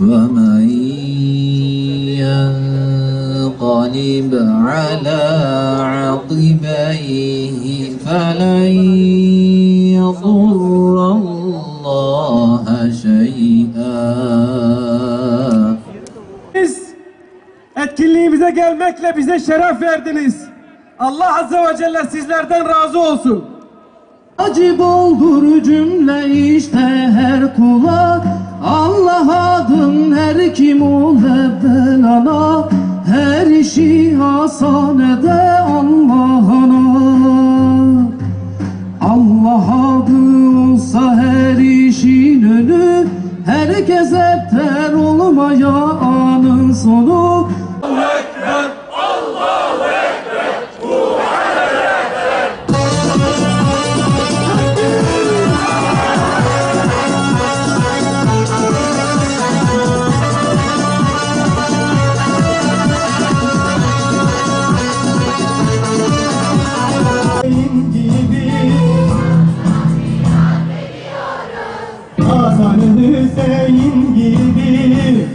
ومن ينقلب على عقبيه فلن يضر الله شيئا. Etkinliğimize gelmekle bize şeref verdiniz. Allah Azze ve Celle sizlerden razı olsun. Acı boldur cümle işte her kula Allah adın her kim ol evvel ana Her işi hasanede Hüseyin gibi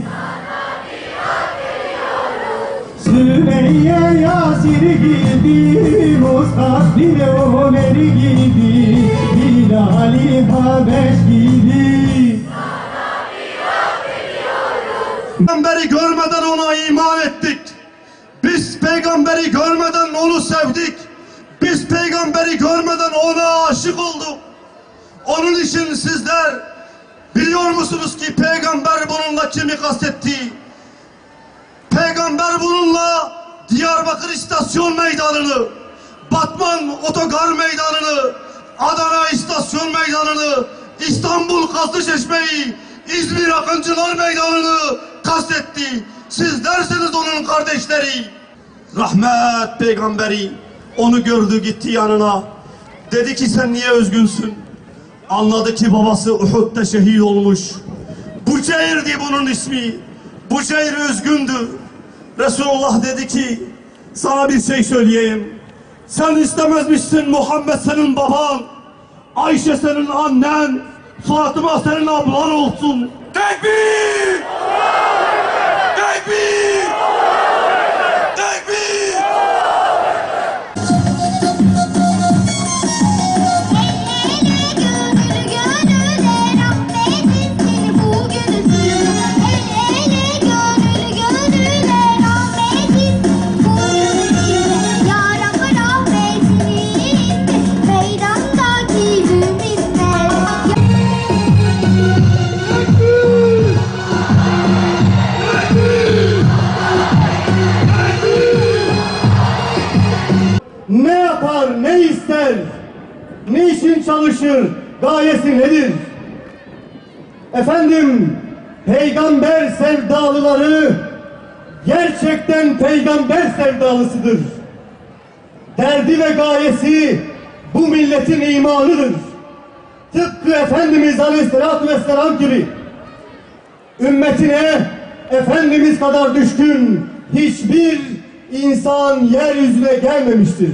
Süreyya Yasir gibi Musab bin Ömer gibi Bilal-i Habeş gibi Peygamberi görmeden ona iman ettik. Biz peygamberi görmeden onu sevdik. Biz peygamberi görmeden ona aşık olduk. Onun için sizler biliyor musunuz ki peygamber bununla kimi kastetti? Peygamber bununla Diyarbakır istasyon meydanını, Batman otogar meydanını, Adana istasyon meydanını, İstanbul Kazlıçeşme'yi, İzmir Akıncılar meydanını kastetti. Siz derseniz onun kardeşleri. Rahmet peygamberi onu gördü gitti yanına. Dedi ki sen niye özgünsün? Anladı ki babası Uhud'da şehit olmuş. Buceyr'di bunun ismi. Buceyr üzgündü. Resulullah dedi ki sana bir şey söyleyeyim. Sen istemezmişsin Muhammed senin baban. Ayşe senin annen. Fatıma senin ablan olsun. Tekbir! Ne ister, ne için çalışır, gayesi nedir? Efendim, peygamber sevdalıları gerçekten peygamber sevdalısıdır. Derdi ve gayesi bu milletin imanıdır. Tıpkı Efendimiz Aleyhisselatü Vesselam gibi ümmetine Efendimiz kadar düşkün hiçbir insan yeryüzüne gelmemiştir.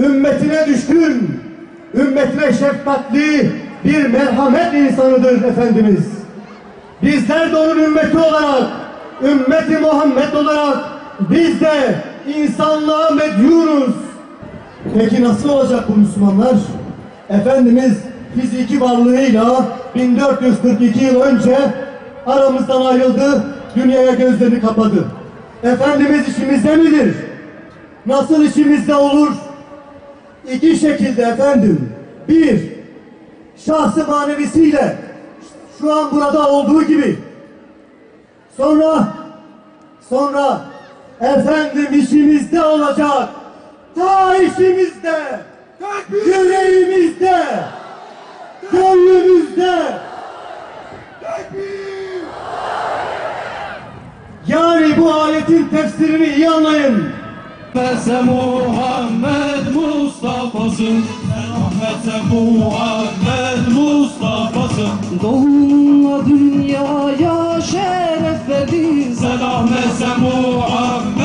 Ümmetine düşkün, ümmetine şefkatli bir merhamet insanıdır Efendimiz. Bizler de onun ümmeti olarak, ümmeti Muhammed olarak biz de insanlığa medyunuz. Peki nasıl olacak bu Müslümanlar? Efendimiz fiziki varlığıyla 1442 yıl önce aramızdan ayrıldı, dünyaya gözlerini kapadı. Efendimiz işimizde midir? Nasıl işimizde olur? İki şekilde efendim. Bir, şahsı manevisiyle şu an burada olduğu gibi. Sonra, sonra efendim işimizde olacak. Ta işimizde, yüreğimizde, gönlümüzde. Yani bu ayetin tefsirini iyi anlayın. Muhammed Mustafa'sın. Rahmetse Muhammed Mustafa'sın. Doğumla dünyaya şeref verdin. Rahmetse Muhammed